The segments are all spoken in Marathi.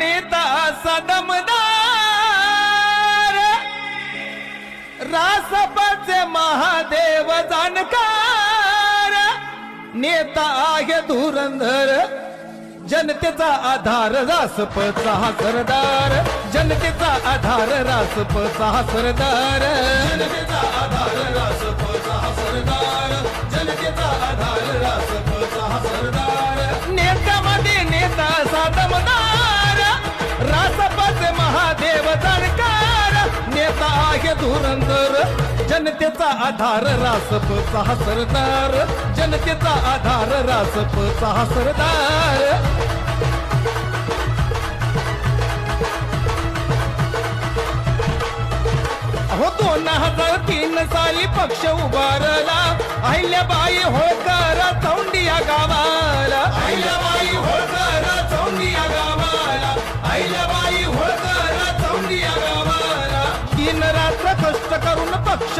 नेता सदमदार. रासपाचे महादेव जाणकार. नेता आहे धुरंधर. जनतेचा आधार रासप सहा सरदार. जनतेचा आधार रासप सहा सरदार. जनतेचा आधार रासप सहा सरदार. जनतेचा नेता जनतेचा आधार रासपचा हा सरदार जनतेचा आधार रासपचा हा सरदार हो दोन हजार तीन साली पक्ष उभारला. अहिल्याबाई होळकर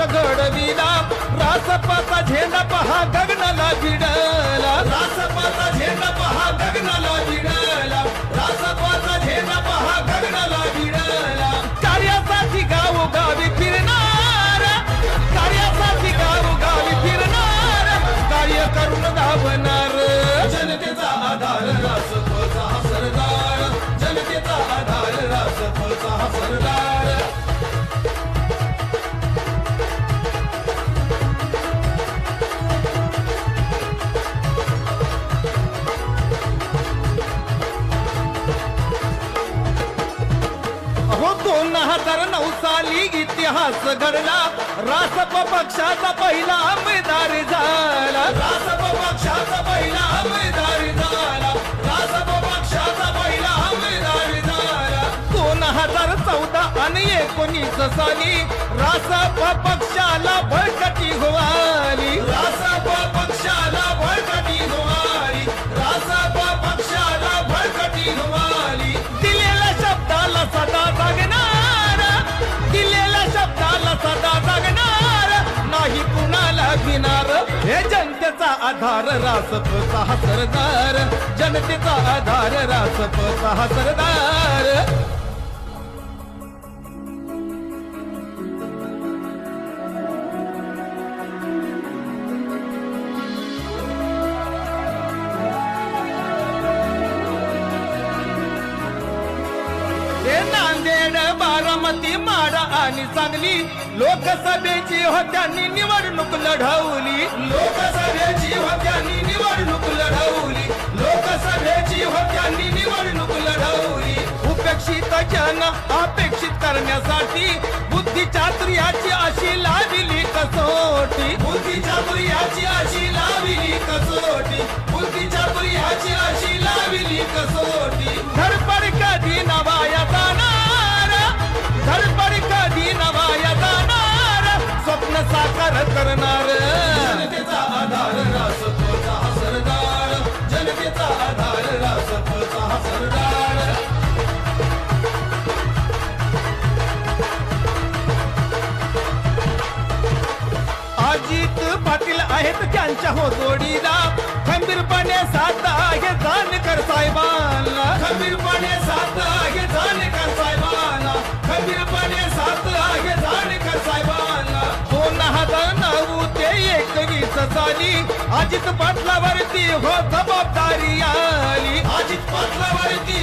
घडविला रासपाचा झेंडा पहा गगनाला भिडला रासपाचा झेंडा पहा गगनाला हजार नऊ साली इतिहास घडला. रासप पक्षाचा पहिला आमदार झाला. रासप पक्षाचा पहिला आमदार झाला. रासप पक्षाचा पहिला आमदार झाला. दोन हजार चौदा आणि एकोणीस साली रासप पक्षाला बळकटी हुआ आधार रासपचा हा सरदार जनतेचा आधार रासपचा हा सरदार हे नांदेड बारामती माडा आणि सांगली लोकसभेची होत्यांनी निवडणूक लढवली. अपेक्षित जन अपेक्षित करण्यासाठी बुद्धी चातुर्याची अशी लाविली कसोटी बुद्धी चातुर्याची अशी लाविली कसोटी बुद्धी चातुर्याची अशी लाविली कसोटी धडपड कधी नवाया जाणार? धडपड कधी नवाया जाणार? स्वप्न साकार करणार. त्यांच्या हो जोडीला खंबीरपणे साथ आहे जानकर साहेबांना. खंबीरपणे साथ आहे जानकर साहेबांना. खंबीरपणे साथ आहे जानकर साहेबांना. दोन हजार नऊ ते एकवीस साली. अजित पाटलावरती हो जबाबदारी आली. अजित पाटलावरती